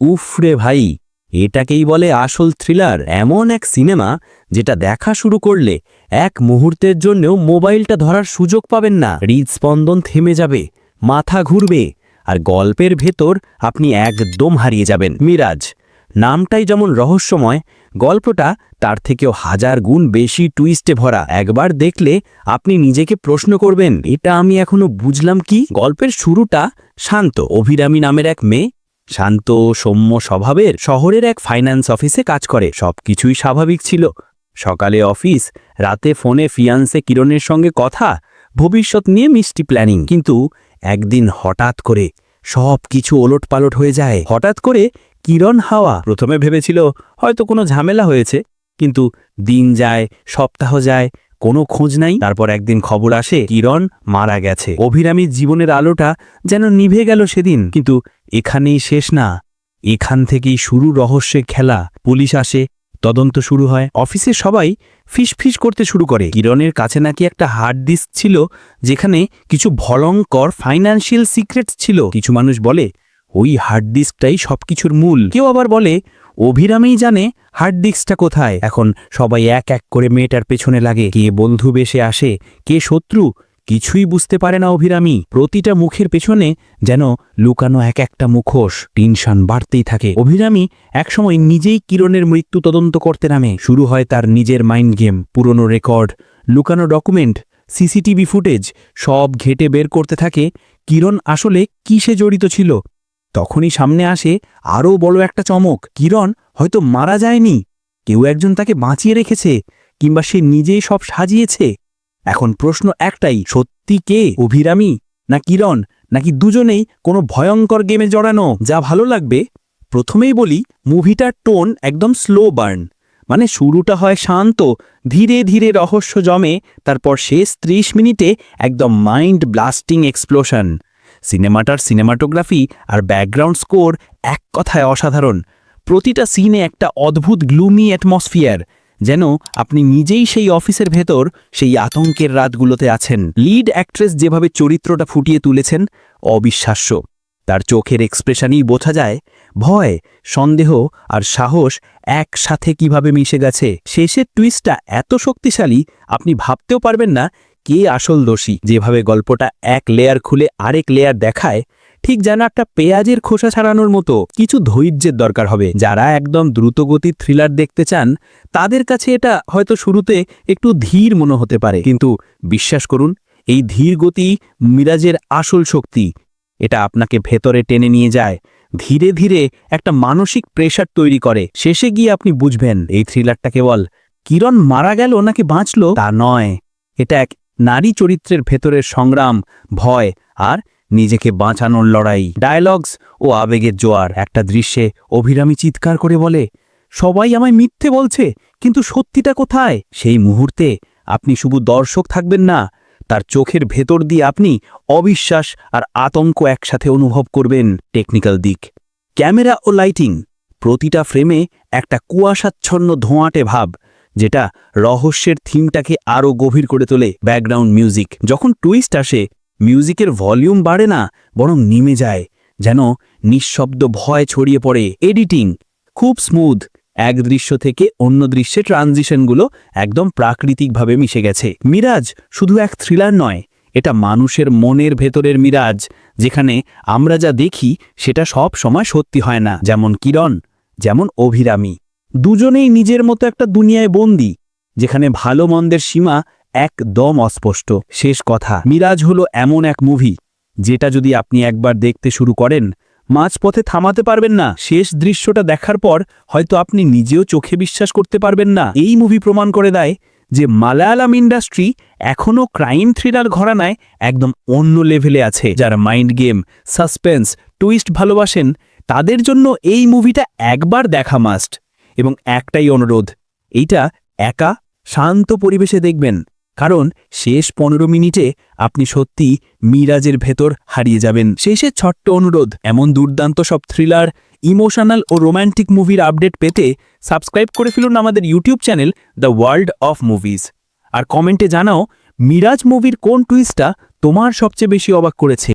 উফরে ভাই, এটাকেই বলে আসল থ্রিলার এমন এক সিনেমা যেটা দেখা শুরু করলে এক মুহূর্তের জন্যও মোবাইলটা ধরার সুযোগ পাবেন না। হৃদস্পন্দন থেমে যাবে, মাথা ঘুরবে, আর গল্পের ভেতর আপনি একদম হারিয়ে যাবেন। মিরাজ, নামটাই যেমন রহস্যময়, গল্পটা তার থেকেও হাজার গুণ বেশি টুইস্টে ভরা। একবার দেখলে আপনি নিজেকে প্রশ্ন করবেন, এটা আমি এখনও বুঝলাম কি? গল্পের শুরুটা শান্ত, অভিরামী নামের এক মেয়ে শান্ত, সৌম্য স্বভাবের শহরের এক ফাইন্যান্স অফিসে কাজ করে। সবকিছুই স্বাভাবিক ছিল। সকালে অফিস রাতে ফোনে ফিয়ান্সে কিরণের সঙ্গে কথা, ভবিষ্যৎ নিয়ে মিষ্টি প্ল্যানিং কিন্তু একদিন হঠাৎ করে সব কিছু ওলটপালট হয়ে যায়। হঠাৎ করে কিরণ হাওয়া প্রথমে ভেবেছিল হয়তো কোনো ঝামেলা হয়েছে। কিন্তু দিন যায়, সপ্তাহ যায় কোনো খোঁজ নাই। তারপর একদিন খবর আসে, কিরণ মারা গেছে। অভিরামীর জীবনের আলোটা যেন নিভে গেল সেদিন, কিন্তু এখানেই শেষ না। এখান থেকেই শুরু রহস্যের খেলা। পুলিশ আসে, তদন্ত শুরু হয়। অফিসে সবাই ফিসফিস করতে শুরু করে। কিরণের কাছে নাকি একটা হার্ড ডিস্ক ছিল, যেখানে কিছু ভয়ঙ্কর ফাইন্যান্সিয়াল সিক্রেটস ছিল। কিছু মানুষ বলে, ওই হার্ড ডিস্কটাই সবকিছুর মূল। কেউ আবার বলে অভিরামেই জানে হার্ড ডিস্কটা কোথায়। এখন সবাই এক এক করে মেয়েটার পেছনে লাগে। কে বন্ধু বেশে আসে, কে শত্রু, কিছুই বুঝতে পারে না অভিরামী প্রতিটা মুখের পেছনে যেন লুকানো এক একটা মুখোশ, টিনশান বাড়তেই থাকে। অভিরামী একসময় নিজেই কিরণের মৃত্যু তদন্ত করতে নামে। শুরু হয় তার নিজের মাইন্ড গেম পুরনো রেকর্ড লুকানো ডকুমেন্ট সিসিটিভি ফুটেজ সব ঘেটে বের করতে থাকে। কিরণ আসলে কিসে জড়িত ছিল? তখনই সামনে আসে আরও বড় একটা চমক। কিরণ, হয়তো মারা যায়নি। কেউ একজন তাকে বাঁচিয়ে রেখেছে কিংবা সে নিজেই সব সাজিয়েছে। এখন প্রশ্ন একটাই, সত্যি কে? অভিরামী? না কিরণ? নাকি দুজনেই কোনো ভয়ঙ্কর গেমে জড়ানো, যা ভালো লাগবে? প্রথমেই বলি, মুভিটার টোন একদম স্লো বার্ন। মানে শুরুটা হয় শান্ত, ধীরে ধীরে রহস্য জমে, তারপর শেষ ত্রিশ মিনিটে একদম মাইন্ড ব্লাস্টিং এক্সপ্লোশন। সিনেমাটার সিনেমাটোগ্রাফি আর ব্যাকগ্রাউন্ড স্কোর এক কথায় অসাধারণ। প্রতিটা সিনে একটা অদ্ভুত, গ্লুমি অ্যাটমসফিয়ার, যেন আপনি নিজেই সেই অফিসের ভেতর সেই আতঙ্কের রাতগুলোতে আছেন। লিড অ্যাক্ট্রেস যেভাবে চরিত্রটা ফুটিয়ে তুলেছেন, অবিশ্বাস্য। তার চোখের এক্সপ্রেশনই বোঝা যায়, ভয়, সন্দেহ আর সাহস একসাথে কীভাবে মিশে গেছে। শেষের টুইস্টটা এত শক্তিশালী, আপনি ভাবতেও পারবেন না কে আসল দোষী? যেভাবে গল্পটা এক লেয়ার খুলে আরেক লেয়ার দেখায়, ঠিক যেন একটা পেঁয়াজের খোসা ছাড়ানোর মতো কিছু ধৈর্যের দরকার হবে। যারা একদম দ্রুতগতির থ্রিলার দেখতে চান, তাদের কাছে এটা হয়তো শুরুতে একটু ধীর মনে হতে পারে। কিন্তু বিশ্বাস করুন, এই ধীর গতি মিরাজের আসল শক্তি। এটা আপনাকে ভেতরে টেনে নিয়ে যায়। ধীরে ধীরে একটা মানসিক প্রেশার তৈরি করে। শেষে গিয়ে আপনি বুঝবেন, এই থ্রিলারটা কেবল কিরণ মারা গেল নাকি বাঁচল? তা নয়। এটা এক নারী চরিত্রের ভেতরের সংগ্রাম, ভয় আর নিজেকে বাঁচানোর লড়াই। ডায়ালগস ও আবেগের জোয়ার। একটা দৃশ্যে অভিরামী চিৎকার করে বলে, সবাই আমায় মিথ্যে বলছে, কিন্তু সত্যিটা কোথায়? সেই মুহূর্তে আপনি শুধু দর্শক থাকবেন না, তার চোখের ভেতর দিয়ে আপনি অবিশ্বাস আর আতঙ্ক একসাথে অনুভব করবেন টেকনিক্যাল দিক। ক্যামেরা ও লাইটিং, প্রতিটা ফ্রেমে একটা কুয়াশাচ্ছন্ন ধোঁয়াটে ভাব যেটা রহস্যের থিমটাকে আরও গভীর করে তোলে ব্যাকগ্রাউন্ড মিউজিক। যখন টুইস্ট আসে, মিউজিকের ভলিউম বাড়ে না, বরং নিমে যায়, যেন নিঃশব্দ ভয় ছড়িয়ে পড়ে। এডিটিং খুব স্মুথ, এক দৃশ্য থেকে অন্য দৃশ্যে ট্রানজিশনগুলো একদম প্রাকৃতিকভাবে মিশে গেছে। মিরাজ শুধু এক থ্রিলার নয়, এটা মানুষের মনের ভেতরের মিরাজ, যেখানে আমরা যা দেখি সেটা সব সময় সত্যি হয় না, যেমন কিরণ, যেমন অভিরামী। দুজনেই নিজের মতো একটা দুনিয়ায় বন্দী, যেখানে ভালো মন্দের সীমা একদম অস্পষ্ট। শেষ কথা, মিরাজ হলো এমন এক মুভি যেটা যদি আপনি একবার দেখতে শুরু করেন, মাঝপথে থামাতে পারবেন না। শেষ দৃশ্যটা দেখার পর হয়তো আপনি নিজেও চোখে বিশ্বাস করতে পারবেন না। এই মুভি প্রমাণ করে দেয় যে মালায়ালাম ইন্ডাস্ট্রি এখনও ক্রাইম থ্রিলার ঘরানায় একদম অন্য লেভেলে আছে। যারা মাইন্ড গেম সাসপেন্স টুইস্ট ভালোবাসেন, তাদের জন্য এই মুভিটা একবার দেখা মাস্ট এবং একটাই অনুরোধ, এইটা একা শান্ত পরিবেশে দেখবেন। কারণ শেষ পনেরো মিনিটে আপনি সত্যি মিরাজের ভেতর হারিয়ে যাবেন। শেষে ছোট্ট অনুরোধ, এমন দুর্দান্ত সব থ্রিলার ইমোশনাল ও রোম্যান্টিক মুভির আপডেট পেতে সাবস্ক্রাইব করে ফেলুন আমাদের YouTube channel the world of movies আর কমেন্টে জানাও, মিরাজ মুভির কোন টুইস্টটা তোমার সবচেয়ে বেশি অবাক করেছে।